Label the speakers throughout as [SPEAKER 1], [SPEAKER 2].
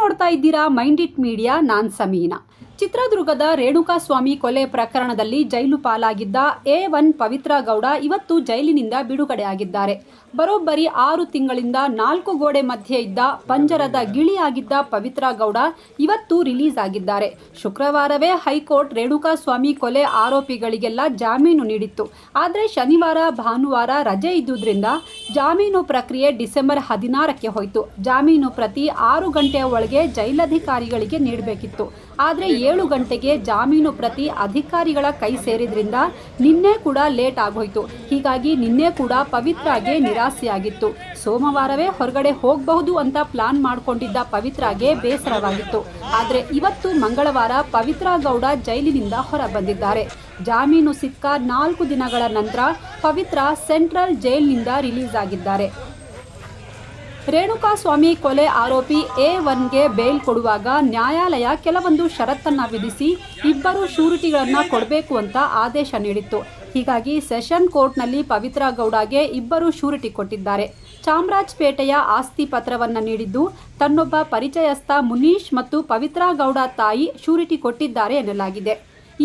[SPEAKER 1] ನೋಡ್ತಾ ಇದ್ದೀರಾ mind it media, ನಾನ್ ಸಮೀನಾ. ಚಿತ್ರದುರ್ಗದ ರೇಣುಕಾಸ್ವಾಮಿ ಕೊಲೆ ಪ್ರಕರಣದಲ್ಲಿ ಜೈಲು ಪಾಲಾಗಿದ್ದ ಎ ಒನ್ ಪವಿತ್ರ ಗೌಡ ಇವತ್ತು ಜೈಲಿನಿಂದ ಬಿಡುಗಡೆಯಾಗಿದ್ದಾರೆ. ಬರೋಬ್ಬರಿ ಆರು ತಿಂಗಳಿಂದ ನಾಲ್ಕು ಗೋಡೆ ಮಧ್ಯೆ ಇದ್ದ ಪಂಜರದ ಗಿಳಿಯಾಗಿದ್ದ ಪವಿತ್ರ ಗೌಡ ಇವತ್ತು ರಿಲೀಸ್ ಆಗಿದ್ದಾರೆ. ಶುಕ್ರವಾರವೇ ಹೈಕೋರ್ಟ್ ರೇಣುಕಾಸ್ವಾಮಿ ಕೊಲೆ ಆರೋಪಿಗಳಿಗೆಲ್ಲ ಜಾಮೀನು ನೀಡಿತ್ತು. ಆದರೆ ಶನಿವಾರ, ಭಾನುವಾರ ರಜೆ ಇದ್ದುದರಿಂದ ಜಾಮೀನು ಪ್ರಕ್ರಿಯೆ ಡಿಸೆಂಬರ್ ಹದಿನಾರಕ್ಕೆ ಹೋಯಿತು. ಜಾಮೀನು ಪ್ರತಿ ಆರು ಗಂಟೆಯ ಒಳಗೆ ಜೈಲಧಿಕಾರಿಗಳಿಗೆ ನೀಡಬೇಕಿತ್ತು. ಆದರೆ ಏಳು ಗಂಟೆಗೆ ಜಾಮೀನು ಪ್ರತಿ ಅಧಿಕಾರಿಗಳ ಕೈ ಸೇರಿದ್ರಿಂದ ನಿನ್ನೆ ಕೂಡ ಲೇಟ್ ಆಗೋಯ್ತು. ಹೀಗಾಗಿ ನಿನ್ನೆ ಕೂಡ ಪವಿತ್ರಾಗೆ ನಿರಾಸೆಯಾಗಿತ್ತು. ಸೋಮವಾರವೇ ಹೊರಗಡೆ ಹೋಗಬಹುದು ಅಂತ ಪ್ಲಾನ್ ಮಾಡಿಕೊಂಡಿದ್ದ ಪವಿತ್ರಾಗೆ ಬೇಸರವಾಗಿತ್ತು. ಆದರೆ ಇವತ್ತು ಮಂಗಳವಾರ ಪವಿತ್ರಾ ಗೌಡ ಜೈಲಿನಿಂದ ಹೊರ ಬಂದಿದ್ದಾರೆ ಜಾಮೀನು ಸಿಕ್ಕ ನಾಲ್ಕು ದಿನಗಳ ನಂತರ ಪವಿತ್ರ ಸೆಂಟ್ರಲ್ ಜೈಲಿನಿಂದ ರಿಲೀಸ್ ಆಗಿದ್ದಾರೆ. ರೇಣುಕಾಸ್ವಾಮಿ ಕೊಲೆ ಆರೋಪಿ ಎ ಒನ್ಗೆ ಬೇಲ್ ಕೊಡುವಾಗ ನ್ಯಾಯಾಲಯ ಕೆಲವೊಂದು ಷರತ್ತನ್ನು ವಿಧಿಸಿ ಇಬ್ಬರು ಶೂರಿಟಿಗಳನ್ನು ಕೊಡಬೇಕು ಅಂತ ಆದೇಶ ನೀಡಿತ್ತು. ಹೀಗಾಗಿ ಸೆಷನ್ ಕೋರ್ಟ್ನಲ್ಲಿ ಪವಿತ್ರ ಗೌಡಗೆ ಇಬ್ಬರು ಶೂರಿಟಿ ಕೊಟ್ಟಿದ್ದಾರೆ. ಚಾಮರಾಜಪೇಟೆಯ ಆಸ್ತಿ ಪತ್ರವನ್ನು ನೀಡಿದ್ದು, ತನ್ನೊಬ್ಬ ಪರಿಚಯಸ್ಥ ಮುನೀಶ್ ಮತ್ತು ಪವಿತ್ರ ಗೌಡ ತಾಯಿ ಶೂರಿಟಿ ಕೊಟ್ಟಿದ್ದಾರೆ ಎನ್ನಲಾಗಿದೆ.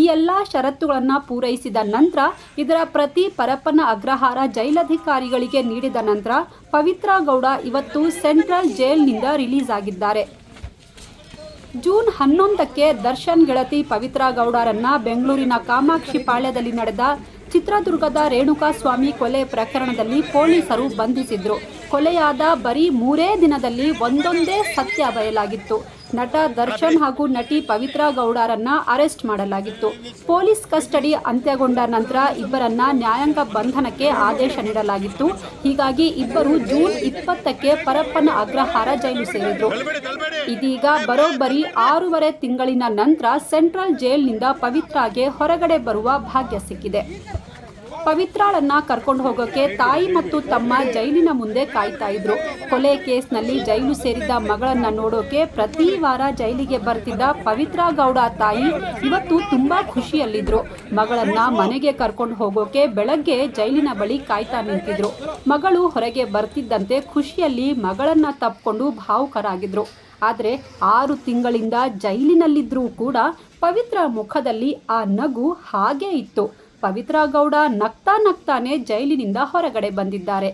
[SPEAKER 1] ಈ ಎಲ್ಲ ಷರತ್ತುಗಳನ್ನು ಪೂರೈಸಿದ ನಂತರ ಇದರ ಪ್ರತಿ ಪರಪ್ಪನ ಅಗ್ರಹಾರ ಜೈಲಧಿಕಾರಿಗಳಿಗೆ ನೀಡಿದ ನಂತರ ಪವಿತ್ರ ಗೌಡ ಇವತ್ತು ಸೆಂಟ್ರಲ್ ಜೈಲ್ನಿಂದ ರಿಲೀಸ್ ಆಗಿದ್ದಾರೆ. ಜೂನ್ ಹನ್ನೊಂದಕ್ಕೆ ದರ್ಶನ್ ಗೆಳತಿ ಪವಿತ್ರ ಗೌಡರನ್ನ ಬೆಂಗಳೂರಿನ ಕಾಮಾಕ್ಷಿ ಪಾಳ್ಯದಲ್ಲಿ ನಡೆದ ಚಿತ್ರದುರ್ಗದ ರೇಣುಕಾಸ್ವಾಮಿ ಕೊಲೆ ಪ್ರಕರಣದಲ್ಲಿ ಪೊಲೀಸರು ಬಂಧಿಸಿದ್ರು. ಕೊಲೆಯಾದ ಬರೀ ಮೂರೇ ದಿನದಲ್ಲಿ ಒಂದೊಂದೇ ಸತ್ಯ ಬಯಲಾಗಿತ್ತು ನಟ ದರ್ಶನ್ ಹಾಗೂ ನಟಿ ಪವಿತ್ರ ಗೌಡರನ್ನ ಅರೆಸ್ಟ್ ಮಾಡಲಾಗಿತ್ತು. ಪೊಲೀಸ್ ಕಸ್ಟಡಿ ಅಂತ್ಯಗೊಂಡ ನಂತರ ಇಬ್ಬರನ್ನ ನ್ಯಾಯಾಂಗ ಬಂಧನಕ್ಕೆ ಆದೇಶ ನೀಡಲಾಗಿತ್ತು. ಹೀಗಾಗಿ ಇಬ್ಬರು ಜೂನ್ ಇಪ್ಪತ್ತಕ್ಕೆ ಪರಪ್ಪನ ಅಗ್ರಹಾರ ಜೈಲು ಸೇರಿದ್ರು. ಇದೀಗ ಬರೋಬ್ಬರಿ ಆರೂವರೆ ತಿಂಗಳಿನ ನಂತರ ಸೆಂಟ್ರಲ್ ಜೈಲ್ನಿಂದ ಪವಿತ್ರಾಗೆ ಹೊರಗಡೆ ಬರುವ ಭಾಗ್ಯ ಸಿಕ್ಕಿದೆ. ಪವಿತ್ರಾಳನ್ನ ಕರ್ಕೊಂಡು ಹೋಗೋಕೆ ತಾಯಿ ಮತ್ತು ತಮ್ಮ ಜೈಲಿನ ಮುಂದೆ ಕಾಯ್ತಾ ಇದ್ರು. ಕೊಲೆ ಕೇಸ್ನಲ್ಲಿ ಜೈಲು ಸೇರಿದ್ದ ಮಗಳನ್ನ ನೋಡೋಕೆ ಪ್ರತಿ ವಾರ ಜೈಲಿಗೆ ಬರ್ತಿದ್ದ ಪವಿತ್ರ ಗೌಡ ತಾಯಿ ಇವತ್ತು ತುಂಬಾ ಖುಷಿಯಲ್ಲಿದ್ರು. ಮಗಳನ್ನ ಮನೆಗೆ ಕರ್ಕೊಂಡು ಹೋಗೋಕೆ ಬೆಳಗ್ಗೆ ಜೈಲಿನ ಬಳಿ ಕಾಯ್ತಾ ನಿಂತಿದ್ರು. ಮಗಳು ಹೊರಗೆ ಬರ್ತಿದ್ದಂತೆ ಖುಷಿಯಲ್ಲಿ ಮಗಳನ್ನ ತಪ್ಪಿಕೊಂಡು ಭಾವುಕರಾಗಿದ್ರು. ಆದರೆ ಆರು ತಿಂಗಳಿಂದ ಜೈಲಿನಲ್ಲಿದ್ರೂ ಕೂಡ ಪವಿತ್ರ ಮುಖದಲ್ಲಿ ಆ ನಗು ಹಾಗೇ ಇತ್ತು. ಪವಿತ್ರ ಗೌಡ ನಗ್ತಾ ನಗ್ತಾನೆ ಜೈಲಿನಿಂದ ಹೊರಗಡೆ ಬಂದಿದ್ದಾರೆ.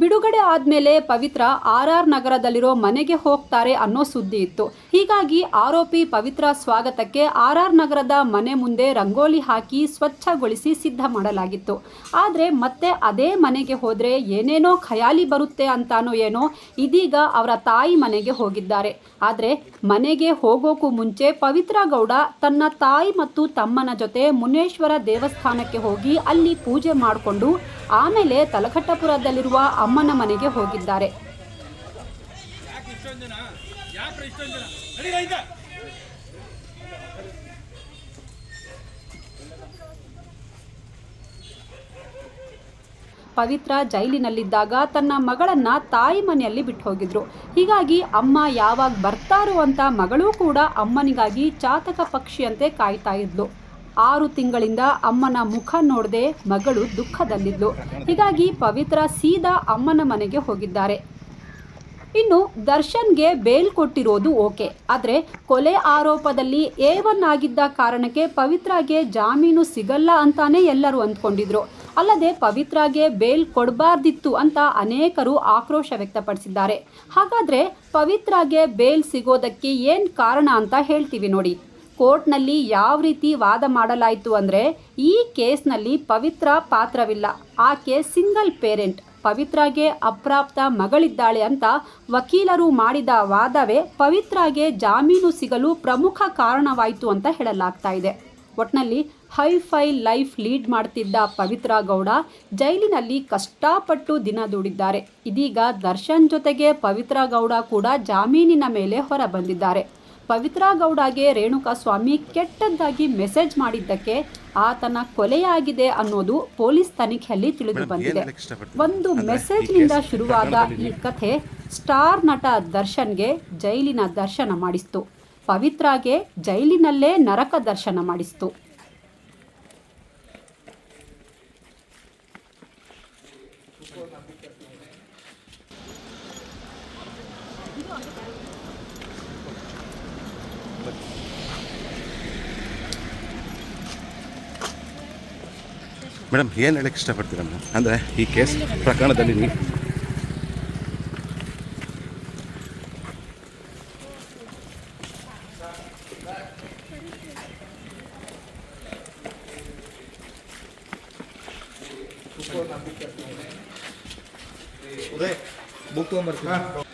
[SPEAKER 1] ಬಿಡುಗಡೆ ಆದ್ಮೇಲೆ ಪವಿತ್ರ ಆರ್ ಆರ್ ನಗರದಲ್ಲಿರೋ ಮನೆಗೆ ಹೋಗ್ತಾರೆ ಅನ್ನೋ ಸುದ್ದಿ ಇತ್ತು. ಹೀಗಾಗಿ ಆರೋಪಿ ಪವಿತ್ರ ಸ್ವಾಗತಕ್ಕೆ ಆರ್ ಆರ್ ನಗರದ ಮನೆ ಮುಂದೆ ರಂಗೋಲಿ ಹಾಕಿ ಸ್ವಚ್ಛಗೊಳಿಸಿ ಸಿದ್ಧ ಮಾಡಲಾಗಿತ್ತು. ಆದರೆ ಮತ್ತೆ ಅದೇ ಮನೆಗೆ ಹೋದರೆ ಏನೇನೋ ಖಯಾಲಿ ಬರುತ್ತೆ ಅಂತಾನೋ ಏನೋ ಇದೀಗ ಅವರ ತಾಯಿ ಮನೆಗೆ ಹೋಗಿದ್ದಾರೆ. ಆದರೆ ಮನೆಗೆ ಹೋಗೋಕ್ಕೂ ಮುಂಚೆ ಪವಿತ್ರ ಗೌಡ ತನ್ನ ತಾಯಿ ಮತ್ತು ತಮ್ಮನ ಜೊತೆ ಮುನೇಶ್ವರ ದೇವಸ್ಥಾನಕ್ಕೆ ಹೋಗಿ ಅಲ್ಲಿ ಪೂಜೆ ಮಾಡಿಕೊಂಡು ಆಮೇಲೆ ತಲಘಟ್ಟಪುರದಲ್ಲಿರುವ ಅಮ್ಮನ ಮನೆಗೆ ಹೋಗಿದ್ದಾರೆ. ಪವಿತ್ರ ಜೈಲಿನಲ್ಲಿದ್ದಾಗ ತನ್ನ ಮಗಳನ್ನ ತಾಯಿ ಮನೆಯಲ್ಲಿ ಬಿಟ್ಟು ಹೋಗಿದ್ರು ಹೀಗಾಗಿ ಅಮ್ಮ ಯಾವಾಗ ಬರ್ತಾರೋ ಅಂತ ಮಗಳೂ ಕೂಡ ಅಮ್ಮನಿಗಾಗಿ ಚಾತಕ ಪಕ್ಷಿಯಂತೆ ಕಾಯ್ತಾ ಇದ್ಲು. ಆರು ತಿಂಗಳಿಂದ ಅಮ್ಮನ ಮುಖ ನೋಡದೆ ಮಗಳು ದುಃಖದಲ್ಲಿದ್ಲು. ಹೀಗಾಗಿ ಪವಿತ್ರ ಸೀದಾ ಅಮ್ಮನ ಮನೆಗೆ ಹೋಗಿದ್ದಾರೆ. ಇನ್ನು ದರ್ಶನ್ಗೆ ಬೇಲ್ ಕೊಟ್ಟಿರೋದು ಓಕೆ. ಆದರೆ ಕೊಲೆ ಆರೋಪದಲ್ಲಿ ಎ ಒನ್ ಆಗಿದ್ದ ಕಾರಣಕ್ಕೆ ಪವಿತ್ರಾಗೆ ಜಾಮೀನು ಸಿಗಲ್ಲ ಅಂತಾನೆ ಎಲ್ಲರೂ ಅಂದ್ಕೊಂಡಿದ್ರು. ಅಲ್ಲದೆ ಪವಿತ್ರಾಗೆ ಬೇಲ್ ಕೊಡಬಾರ್ದಿತ್ತು ಅಂತ ಅನೇಕರು ಆಕ್ರೋಶ ವ್ಯಕ್ತಪಡಿಸಿದ್ದಾರೆ. ಹಾಗಾದರೆ ಪವಿತ್ರಾಗೆ ಬೇಲ್ ಸಿಗೋದಕ್ಕೆ ಏನು ಕಾರಣ ಅಂತ ಹೇಳ್ತೀವಿ ನೋಡಿ. ಕೋರ್ಟ್ನಲ್ಲಿ ಯಾವ ರೀತಿ ವಾದ ಮಾಡಲಾಯಿತು ಅಂದರೆ ಈ ಕೇಸ್ನಲ್ಲಿ ಪವಿತ್ರ ಪಾತ್ರವಿಲ್ಲ. ಆಕೆ ಸಿಂಗಲ್ ಪೇರೆಂಟ್. ಪವಿತ್ರಾಗೆ ಅಪ್ರಾಪ್ತ ಮಗಳಿದ್ದಾಳೆ ಅಂತ ವಕೀಲರು ಮಾಡಿದ ವಾದವೇ ಪವಿತ್ರಾಗೆ ಜಾಮೀನು ಸಿಗಲು ಪ್ರಮುಖ ಕಾರಣವಾಯಿತು ಅಂತ ಹೇಳಲಾಗ್ತಾ ಇದೆ. ಒಟ್ನಲ್ಲಿ ಹೈ ಫೈ ಲೈಫ್ ಲೀಡ್ ಮಾಡ್ತಿದ್ದ ಪವಿತ್ರ ಗೌಡ ಜೈಲಿನಲ್ಲಿ ಕಷ್ಟಪಟ್ಟು ದಿನ ದುಡಿದ್ದಾರೆ. ಇದೀಗ ದರ್ಶನ್ ಜೊತೆಗೆ ಪವಿತ್ರ ಗೌಡ ಕೂಡ ಜಾಮೀನಿನ ಮೇಲೆ ಹೊರ ಬಂದಿದ್ದಾರೆ ಪವಿತ್ರ ಗೌಡಗೆ ರೇಣುಕಾ ಸ್ವಾಮಿ ಕೆಟ್ಟದ್ದಾಗಿ ಮೆಸೇಜ್ ಮಾಡಿದ್ದಕ್ಕೆ ಆತನ ಕೊಲೆಯಾಗಿದೆ ಅನ್ನೋದು ಪೊಲೀಸ್ ತನಿಖೆಯಲ್ಲಿ ತಿಳಿದು ಬಂದಿದೆ ಒಂದು ಮೆಸೇಜ್ನಿಂದ ಶುರುವಾದ ಈ ಕಥೆ ಸ್ಟಾರ್ ನಟ ದರ್ಶನ್ಗೆ ಜೈಲಿನ ದರ್ಶನ ಮಾಡಿಸ್ತು. ಪವಿತ್ರಾಗೆ ಜೈಲಿನಲ್ಲೇ ನರಕ ದರ್ಶನ ಮಾಡಿಸ್ತು.
[SPEAKER 2] ಮೇಡಮ್ ಏನು ಹೇಳಕ್ಕೆ ಇಷ್ಟಪಡ್ತೀರಾ ಮೇಡಮ್ ಅಂದರೆ ಈ ಕೇಸ್ ಪ್ರಕರಣದಲ್ಲಿ ನೀವು
[SPEAKER 3] ಬುಕ್ ತೊಗೊಂಬರ್ತೀನಿ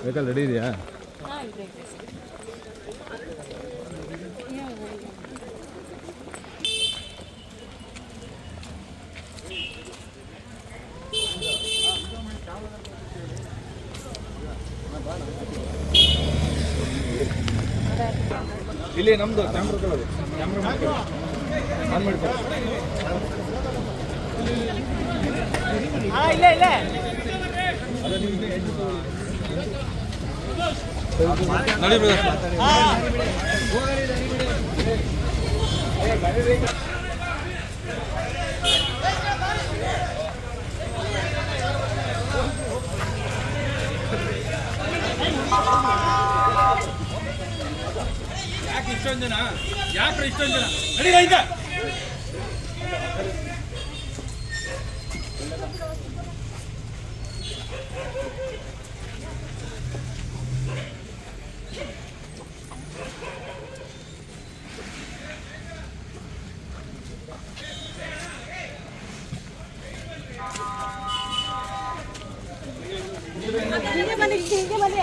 [SPEAKER 3] ವೆಹಿಕಲ್ ರೆಡಿ ಇದೆಯಾ ಇಲ್ಲಿ ನಮ್ದು ಕ್ಯಾಮ್ರಾ ತಗೊಳ್ಳೋದು ಕ್ಯಾಮ್ರಾ ಆನ್ ಮಾಡ್ಕೊಳ್ಳಿ ನೋಡಿ
[SPEAKER 4] ಯಾಕೆ ಇಷ್ಟೊಂದು ಜನ? ಯಾಕೆ ಇಷ್ಟೊಂದು ಜನ? ನಡೀರ ಈಗ
[SPEAKER 5] ಹಿಂಗೆ ಬನ್ನಿ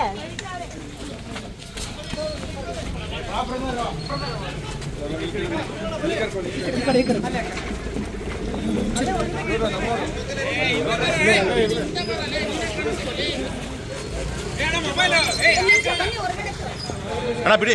[SPEAKER 2] ಅಣ್ಣ ಬಿಡಿ.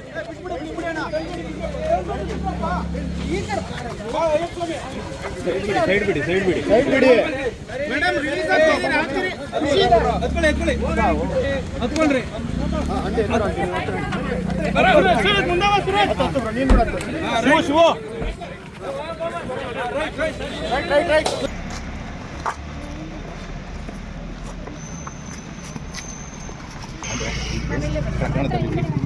[SPEAKER 3] ಸೈಡ್ ಬಿಡಿ ಸೈಡ್ ಬಿಡಿ ಸೈಡ್ ಬಿಡಿ
[SPEAKER 4] ಹತ್ಕೊಳ್ಳಿ ಹತ್ಕೊಳ್ಳಿ ಹತ್ಕೊಳ್ರಿ ಶಿವ ಶಿವ
[SPEAKER 2] ಪ್ರಕರಣದಲ್ಲಿ